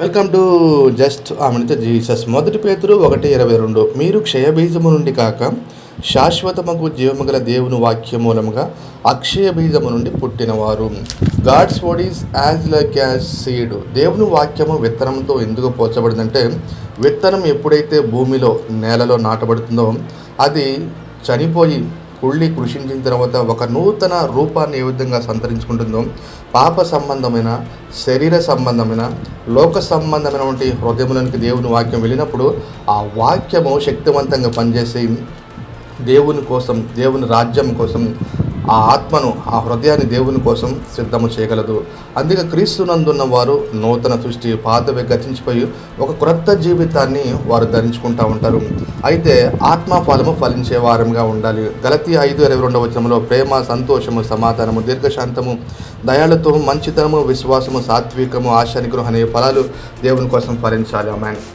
Welcome to just ఆమెతో Jesus. మొదటి పేతురు ఒకటి ఇరవై రెండు. మీరు క్షయబీజము నుండి కాక శాశ్వతమకు జీవముగల దేవుని వాక్య మూలముగా అక్షయ బీజము నుండి పుట్టినవారు. God's word is as like as seed దేవుని వాక్యము విత్తనంతో ఎందుకు పోల్చబడిందంటే విత్తనం ఎప్పుడైతే భూమిలో నేలలో నాటబడుతుందో అది చనిపోయి కుళ్ళి కృషించిన తర్వాత ఒక నూతన రూపాన్ని ఏ విధంగా సంతరించుకుంటుందో పాప సంబంధమైన శరీర సంబంధమైన లోక సంబంధమైనటువంటి హృదయంలోనికి దేవుని వాక్యం వెళ్ళినప్పుడు ఆ వాక్యము శక్తివంతంగా పనిచేసి దేవుని కోసం దేవుని రాజ్యం కోసం ఆ ఆత్మను ఆ హృదయాన్ని దేవుని కోసం సిద్ధము చేయగలదు. అందుకే క్రీస్తునందున్న వారు నూతన సృష్టి పాతవి గతించిపోయి ఒక క్రొత్త జీవితాన్ని వారు ధరించుకుంటూ ఉంటారు. అయితే ఆత్మ ఫలము ఫలించే వారంగా ఉండాలి. గలతీ ఐదు ఇరవై రెండవ వచనంలో ప్రేమ సంతోషము సమాధానము దీర్ఘశాంతము దయాళుత్వము మంచితనము విశ్వాసము సాత్వికము ఆశానిగ్రహం అనే ఫలాలు దేవుని కోసం ఫలించాలి. అమ్మాయి